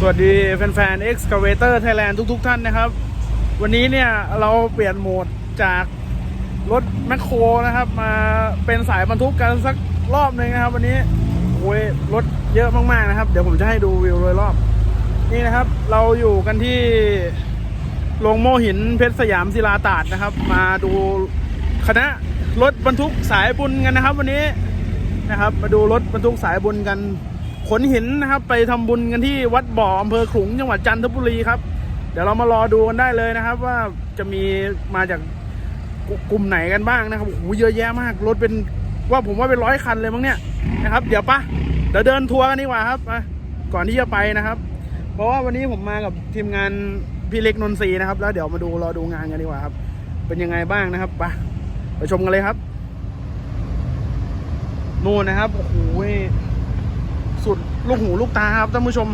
สวัสดีแฟนๆ Excavator Thailand ทุกๆ ท่านนะครับ วันนี้เนี่ยเราเปลี่ยนโหมดจากรถแมคโครนะครับ มาเป็นสายบรรทุกกันสักรอบหนึ่งนะครับ วันนี้โอ้ยรถเยอะมากๆนะครับ เดี๋ยวผมจะให้ดูวิวโดยรอบ นี่นะครับ เราอยู่กันที่โรงโมหินเพชรสยามศิลาตาดนะครับ มาดูคณะรถบรรทุกสายบุญกันนะครับ วันนี้นะครับ มาดูรถบรรทุกสายบุญกัน ขนหินนะครับ ไปทำบุญกันที่วัดบ่ออำเภอขลุงจังหวัดจันทบุรีครับ เดี๋ยวเรามารอดูกันได้เลยนะครับ ว่าจะมีมาจากกลุ่มไหนกันบ้างนะครับโอ้โหเยอะแยะมากรถเป็นว่าผมว่าเป็นร้อยคันเลยมั้งเนี่ยนะครับ เดี๋ยวปะเดี๋ยวเดินทัวร์กันดีกว่าครับก่อนที่จะไปนะครับ เพราะว่าวันนี้ผมมากับทีมงานพี่เล็กนนทรีนะครับ แล้วเดี๋ยวมาดูรอดูงานกันดีกว่าครับ เป็นยังไงบ้างนะครับไปไปชมกันเลยครับนู่นนะครับโอ้โห สุดลูกหูลูกตาครับท่านผู้ชม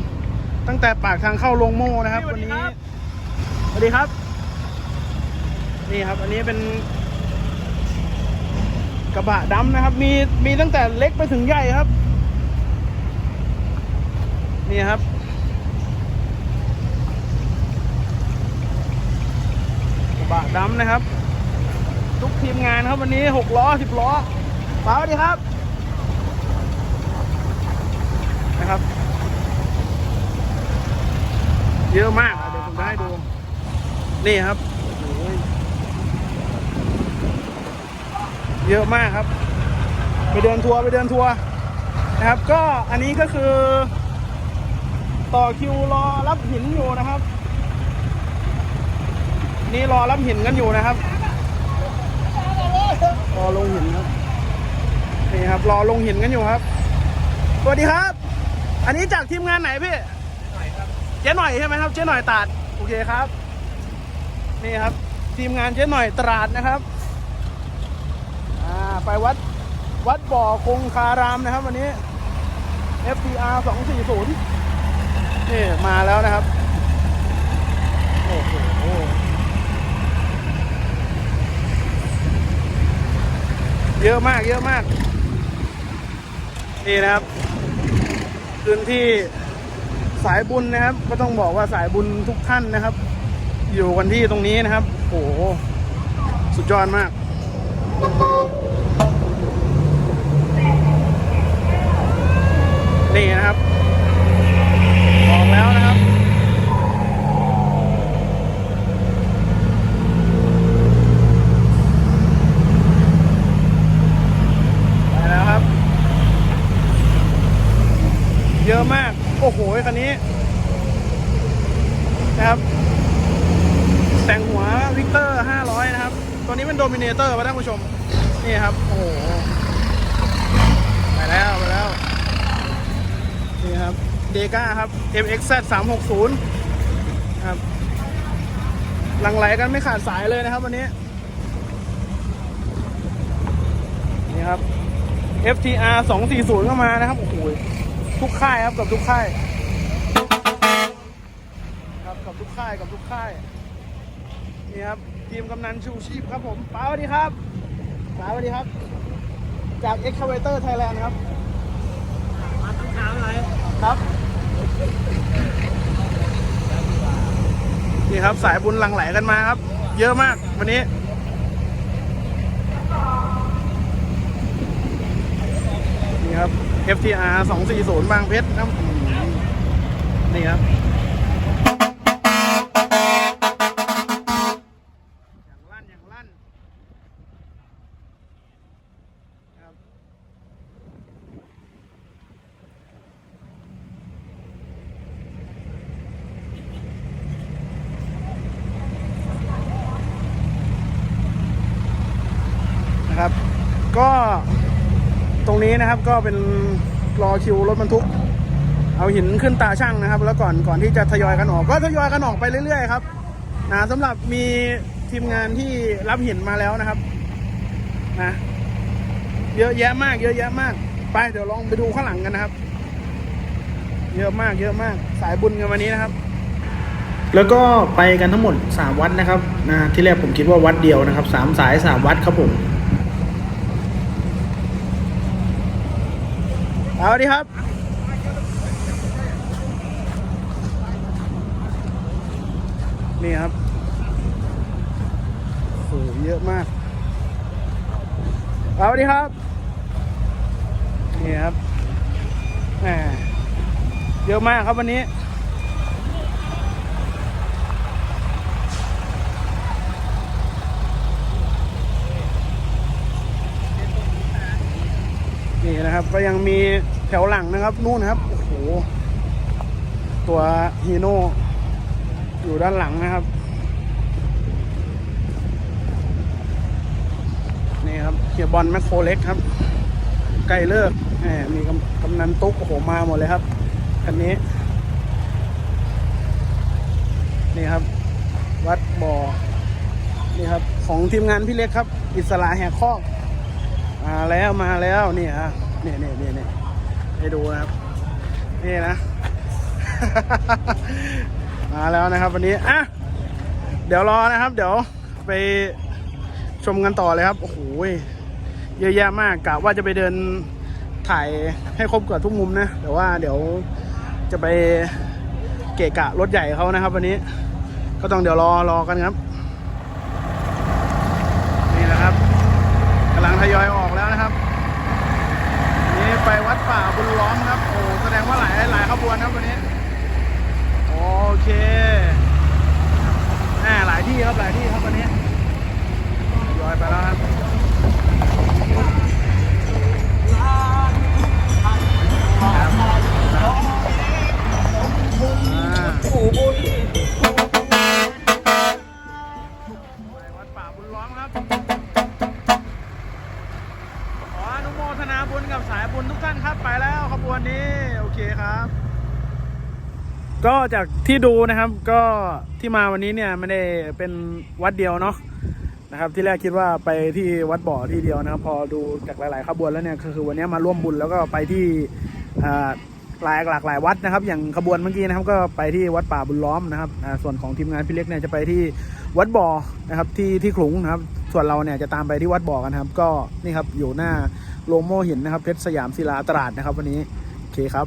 ตั้งแต่ปากทางเข้าโรงโม่นะครับ วันนี้สวัสดีครับ นี่ครับ อันนี้เป็น กระบะดำนะครับ มีมีตั้งแต่เล็กไปถึงใหญ่ครับ นี่ครับกระบะดำนะครับ ทุกทีมงานครับวันนี้หกล้อสิบล้อสวัสดีครับ นะครับ เยอะมากอะเดี๋ยวผมจะให้ดู นี่ครับ เยอะมากครับ ไปเดินทัวร์ไปเดินทัวร์นะครับ ก็อันนี้ก็คือ ต่อคิวรอรับหินอยู่นะครับ นี่รอรับหินกันอยู่นะครับรอลงหินครับนี่ครับ รอลงหินกันอยู่ครับ สวัสดีครับ อันนี้จากทีมงานไหนพี่เจ๊หน่อยใช่ไหมครับเจ๊หน่อยตราดโอเคครับ นี่ครับ ทีมงานเจ๊หน่อยตราดนะครับอ่าไปวัดวัดบ่อคงคารามนะครับ วันนี้ FTR 240นี่มาแล้วนะครับโอ้โหเยอะมากเยอะมาก นี่นะครับ พื้นที่สายบุญนะครับ ก็ต้องบอกว่าสายบุญทุกท่านนะครับ อยู่กันที่ตรงนี้นะครับโอ้โหสุดยอดมากนี่นะครับ ออกแล้วนะครับ ไปแล้วครับ เยอะมาก โอ้โหคันนี้ นะครับ แต่งหัววิกเตอร์500 นะครับ ตัวนี้เป็นโดมิเนเตอร์ป่ะท่านผู้ชม นี่ครับ โอ้โห ไปแล้ว ไปแล้ว นี่ครับเดก้าครับ MXZ 360ครับหลังไหลกันไม่ขาดสายเลยนะครับวันนี้ นี่ครับ FTR 240 ก็มานะครับ โอ้โห ทุกค่ายครับกับทุกค่าย ทุกค่ายกับทุกค่ายนี่ครับทีมกำนันชูชีพครับผมป้าสวัสดีครับป้าสวัสดีครับ จาก Excavator Thailand ครับมาต้องถามอะไรครับนี่ครับสายบุญหลังไหลกันมาครับ เยอะมากวันนี้นี่ครับ FTR 240 บางเพชรครับอืมนี่ครับ อย่างลั่น อย่างลั่นครับ นะครับ ก็ตรง นี้นะครับก็เป็นรอคิวรถบรรทุก เอาหินขึ้นตาช่างนะครับ แล้วก่อนก่อนที่จะทยอยกันออก ก็ทยอยกันออกไปเรื่อยๆครับนะสำหรับมีทีมงานที่รับหินมาแล้วนะครับนะเยอะแยะมาก เยอะแยะมาก ไปเดี๋ยวลองไปดูข้างหลังกันนะครับ เยอะมาก เยอะมาก สายบุญกันวันนี้นะครับ แล้วก็ไปกันทั้งหมด 3 วัดนะครับนะที่แรกผมคิดว่าวัดเดียวนะครับสามสาย 3 วัดครับผม เอาดิครับ นี่ครับโอ้เยอะมาก เอาดิครับ นี่ครับแหมเยอะมากครับวันนี้ นี่นะครับ ก็ยังมีแถวหลังนะครับ นู่นครับโอ้โหตัวฮีโน่อยู่ด้านหลังนะครับ นี่ครับเฮียบอลแมคโครเล็กครับใกล้เลิกแหมมีกำนันตุ๊กโอ้โหมาหมดเลยครับคันนี้ นี่ครับ วัดบ่อนี่ครับ ของทีมงานพี่เล็กครับ อิสระแหกคอ มาแล้วมาแล้วนี่ฮะนี่นี่นี่นี่ให้ดูนะครับ นี่นะ มาแล้วนะครับวันนี้อะเดี๋ยวรอนะครับ เดี๋ยวไปชมกันต่อเลยครับ โอ้โหเยอะแยะมากกะว่าจะไปเดินถ่ายให้ครบกับทุกมุมนะแต่ว่าเดี๋ยวจะไปเกะกะรถใหญ่เขานะครับ วันนี้ ก็ต้องเดี๋ยวรอรอกันครับ นี่นะครับำลังทยอยออกแล้วนะครับ นี่ไปวัดป่าบุญล้อมครับ โอ้แสดงว่าหลายหลายขบวนครับวันนี้ โอเคแหมหลายที่ครับหลายที่ครับวันนี้ทยอยไปแล้วครับ ก็จากที่ดูนะครับก็ที่มาวันนี้เนี่ยไม่ได้เป็นวัดเดียวเนาะนะครับ ที่แรกคิดว่าไปที่วัดบ่อที่เดียวนะครับ พอดูจากหลายๆขบวนแล้วเนี่ยคือวันนี้มาร่วมบุญแล้วก็ไปที่อ่าหลายหลากหลายวัดนะครับ อย่างขบวนเมื่อกี้นะครับ ก็ไปที่วัดป่าบุญล้อมนะครับอ่าส่วนของทีมงานพี่เล็กเนี่ยจะไปที่วัดบ่อนะครับที่ที่ขลุงนะครับ ส่วนเราเนี่ยจะตามไปที่วัดบ่อกันครับ ก็นี่ครับอยู่หน้าโรงโม่หินนะครับเพชรสยามศิลาตราดนะครับ วันนี้โอเคครับ